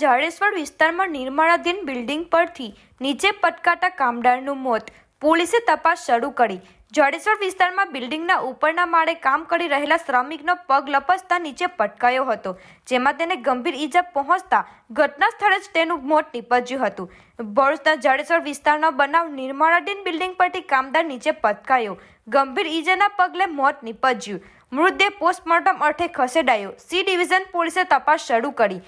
જાડેશ્વર વિસ્તારમાં નિર્માણાધીન બિલ્ડિંગ પરથી નીચે પટકાતા કામદારનું મોત. પોલીસે તપાસ શરૂ કરી. જાડેશ્વર વિસ્તારમાં બિલ્ડિંગના ઉપરના માળે કામ કરી રહેલા શ્રમિકનો પગ લપસતા નીચે પટકાયો હતો, જેમાં તેને ગંભીર ઈજા પહોંચતા ઘટના સ્થળે જ તેનું મોત નીપજ્યું હતું. ભરૂચના જાડેશ્વર વિસ્તારનો બનાવ નિર્માણાધીન બિલ્ડિંગ પરથી કામદાર નીચે પટકાયો. ગંભીર ઈજાના પગલે મોત નીપજ્યું. મૃતદેહ પોસ્ટમોર્ટમ અર્થે ખસેડાયો. સી ડિવિઝન પોલીસે તપાસ શરૂ કરી.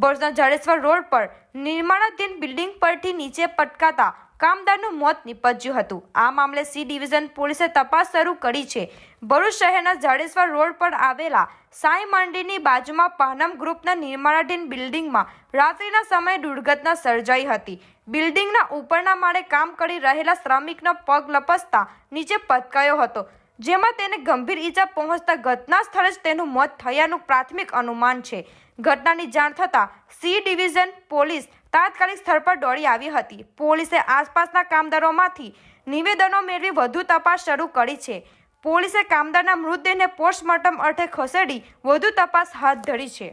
ભરૂચના જાડેશ્વર રોડ પર નિર્માણાધીન બિલ્ડિંગ પરથી નીચે પટકાતા કામદારનું મોત નીપજ્યું હતું. આ મામલે સી ડિવિઝન પોલીસે તપાસ શરૂ કરી છે. ભરૂચ શહેરના જાડેશ્વર રોડ પર આવેલા સાંઈ મંડીની બાજુમાં પાનમ ગ્રુપના નિર્માણાધીન બિલ્ડિંગમાં રાત્રિના સમયે દુર્ઘટના સર્જાઈ હતી. બિલ્ડિંગના ઉપરના માળે કામ કરી રહેલા શ્રમિકનો પગ લપસતા નીચે પટકાયો હતો. જેમાં તેને ગંભીર ઈજા પહોંચતા ઘટના સ્થળે જ તેનું મોત થયાનું પ્રાથમિક અનુમાન છે. ઘટનાની જાણ થતાં સી ડિવિઝન પોલીસ તાત્કાલિક સ્થળ પર દોડી આવી હતી. પોલીસે આસપાસના કામદારોમાંથી નિવેદનો મેળવી વધુ તપાસ શરૂ કરી છે. પોલીસે કામદારના મૃતદેહને પોસ્ટમોર્ટમ અર્થે ખસેડી વધુ તપાસ હાથ ધરી છે.